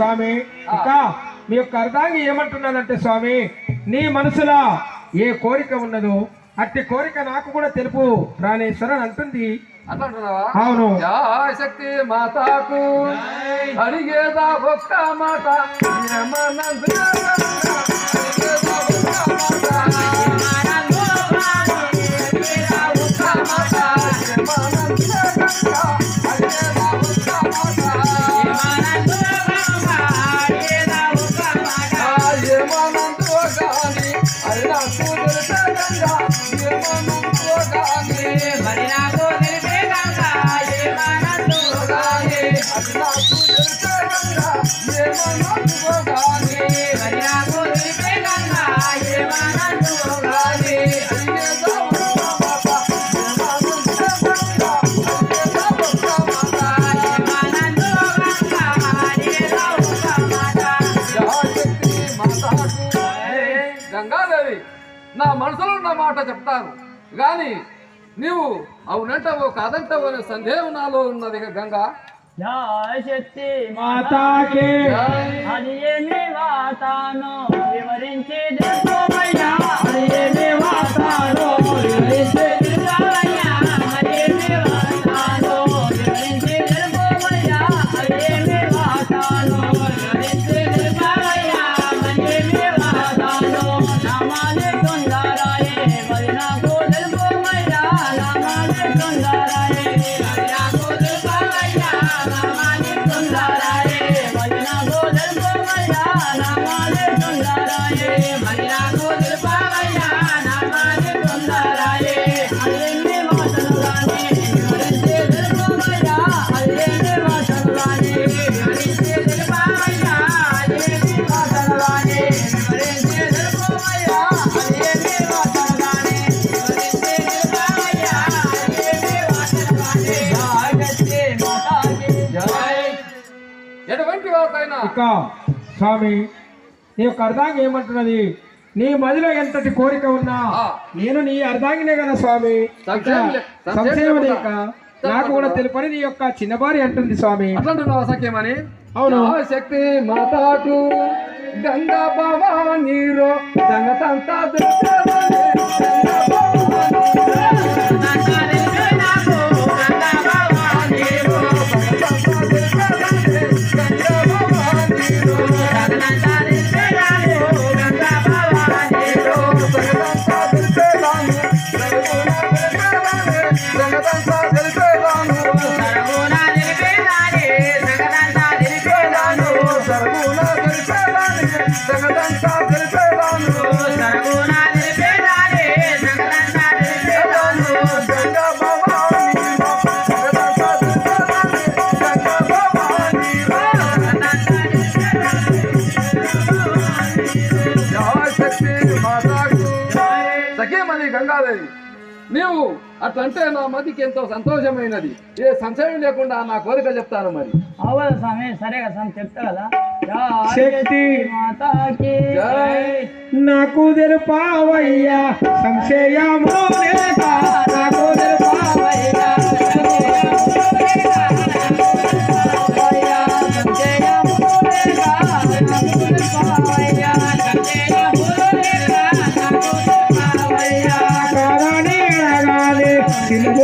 స్వామి. ఇంకా మీ యొక్క అర్థాంగి ఏమంటున్నానంటే స్వామి నీ మనసులో ఏ కోరిక ఉన్నదో అట్టి కోరిక నాకు కూడా తెలుపు ప్రాణేశ్వర అని అంటుంది. అవును. శక్తి మాతాకు అడిగేదా ఒక్క మాట? ఏమన్నది అడిగేదా ఒక్క మాట. గంగాదేవి నా మనసులో ఉన్న మాట చెప్తాను. కానీ నీవు అవునంటావో కాదంటావో అనే సందేహం నాలో ఉన్నది గంగా. శక్తి మాతాకి. అది ఏమి వాతాను వివరించి ఎటువంటి వార్తైనా ఇక స్వామి నీ యొక్క అర్ధాంగి ఏమంటున్నది నీ మదిలో ఎంతటి కోరిక ఉన్నా. నేను నీ అర్ధాంగినే కదా స్వామి సంశయం లేక. నాకు కూడా తెలుపని నీ యొక్క చిన్న భార్య అంటుంది స్వామి అట్లంటున్నావా సఖ్యమని అవును. శక్తి మాతాకు గంగా భవానీరో సంగతంతా సఖేమని గంగాదేవి నీవు అట్లంటే నా మతికి ఎంతో సంతోషమైనది. ఏ సంశయం లేకుండా నా కోరిక చెప్తాను మరి. అవును స్వామి సరే కదా స్వామి చెప్తా కదా. శక్తి. మాతాకి జై. నాకు తెలుపావయ్యా సంశయము లేక నాకు తెలుపావయ్యా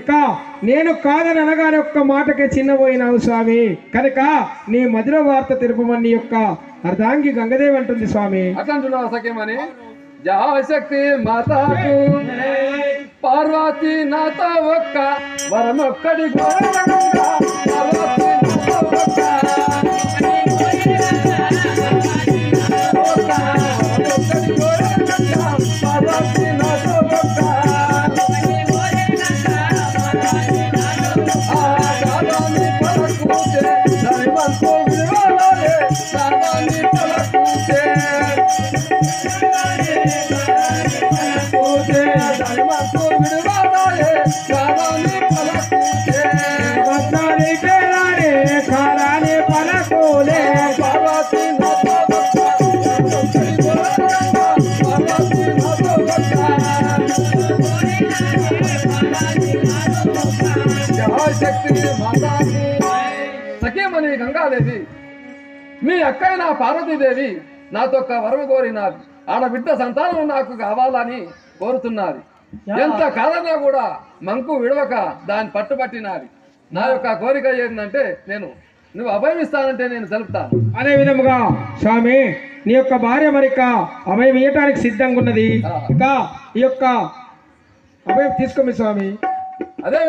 ఇక నేను కాదని అనగానే ఒక్క మాటకే చిన్నపోయినావు స్వామి. కనుక నీ మధుర వార్త తెలుపమని యొక్క అర్ధాంగి గంగదేవి అంటుంది స్వామి. అట్లంటున్నావు సఖేమని శక్తి మాతాకు. పార్వతి నాతో ఒక్క వరమొక్కడి పార్వతి రేణుకాదేవి మీ అక్కైన పార్వతీదేవి. నాతో ఒక వరము కోరినాది. ఆడబిడ్డ సంతానం నాకు కావాలని కోరుతున్నది. ఎంత కాదన్నా కూడా మంకు విడవక దాన్ని పట్టుబట్టినాది. నా యొక్క కోరిక ఏంటంటే నేను నువ్వు అభయమిస్తానంటే నేను తెలుపుతాను. అదే విధముగా స్వామి నీ యొక్క భార్య మరిక అభయం ఇయ్యటానికి సిద్ధంగా ఉన్నది ఇక ఈ యొక్క అభయం తీసుకోమి స్వామి. అదే